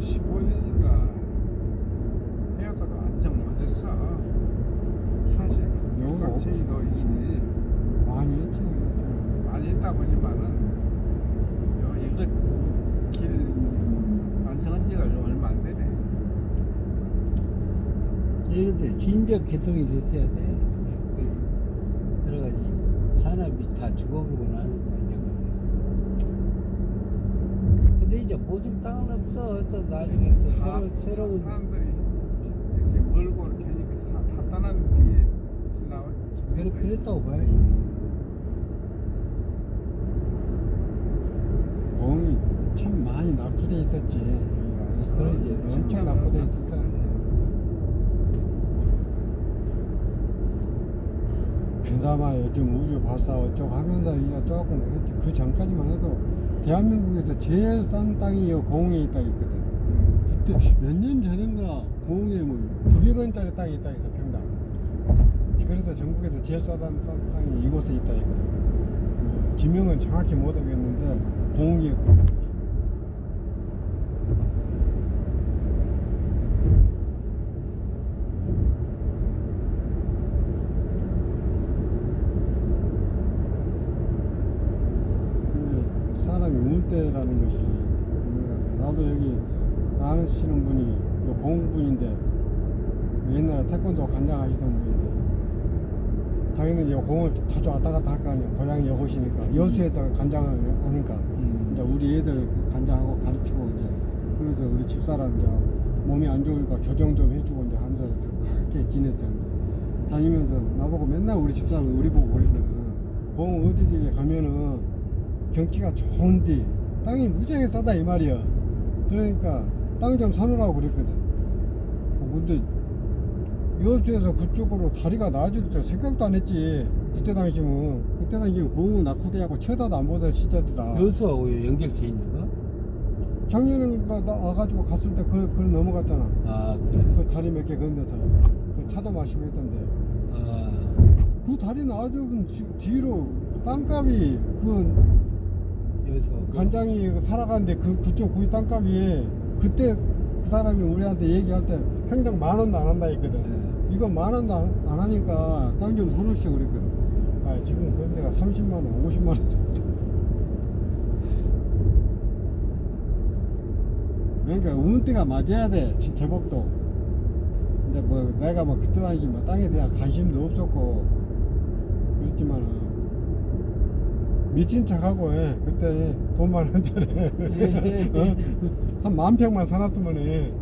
15년인가 해갖고도 완성 못했어. 사실 요거 상체이도 이게 많이 했지. 많이 있다 보지만은 요 이거 길 완성한 지가 얼마 안 되네. 이런데 진적 개통이 됐어야 돼. 그 여러 가지 산업이 다 죽어버리고 나니까 이제 그래서. 근데 이제 못을 땅은 없어. 또 나중에 또 다 새로 새로운 사람들이 이렇게 멀고 이렇게 하니까 다, 다 떠난 뒤에 길 나와. 그래 그랬다고 봐야지. 공이 참 많이 낙후돼 있었지. 여기가. 그러지. 엄청 낙후돼 있었어. 그나마 요즘 우주 발사 어쩌고 하면서 이게 조금 했지. 그 전까지만 해도 대한민국에서 제일 싼 땅이 요 공에 있다 있거든. 그때 몇 년 전인가 공에 뭐 900원짜리 땅이 있다 있어 평당. 그래서 전국에서 제일 싸다는 싼 땅이 이곳에 있다 있거든. 뭐 지명은 정확히 못 하겠는데 공이었거든. 근데 사람이 운때라는 것이 있는 것 같아요. 나도 여기 아시는 분이 요 공분인데 옛날에 태권도 관장 하시던 분인데 자기는 이 공을 자주 왔다 갔다 할 거 아니야. 고향이 여곳이니까 여수에다가 관장을 하니까 음. 이제 우리 애들 관장하고 가르치고 이제 그래서 우리 집사람 이제 몸이 안 좋으니까 교정 좀 해주고 이제 하면서 그렇게 지냈었는데 다니면서 나보고 맨날 우리 집사람 우리 보고 그러거든. 공 어디든지 가면은 경치가 좋은데 땅이 무지하게 싸다 이 말이야. 그러니까 땅 좀 사놓으라고 그랬거든. 어, 근데 여수에서 그쪽으로 다리가 나아질 줄 생각도 안 했지. 그때 당시면 그때 당시면 공은 낙후대하고 쳐다도 안 보던 시절이라. 여수하고 연결돼 있는 거? 작년에 나, 나 와가지고 갔을 때 그걸, 그걸 넘어갔잖아. 아 그래. 그 다리 몇 개 건너서 그 차도 마시고 있던데. 아그 다리 나아지면 뒤- 뒤로 땅값이 그 여수. 간장이 살아가는데 그 그쪽 구이 땅값이 그때 그 사람이 우리한테 얘기할 때 평당 만 원도 안 한다 했거든. 네. 이거 만 원도 안, 안 하니까 땅 좀 사놓으시오 그랬거든. 아 지금 그런 데가 30만 원, 50만 원 정도. 그러니까 우는 때가 맞아야 돼 지- 제복도. 근데 뭐 내가 뭐 그때 당시 뭐 땅에 대한 관심도 없었고 그랬지만은 미친 척하고 해. 그때 돈만 원짜리 어? 한만 평만 사놨으면 해.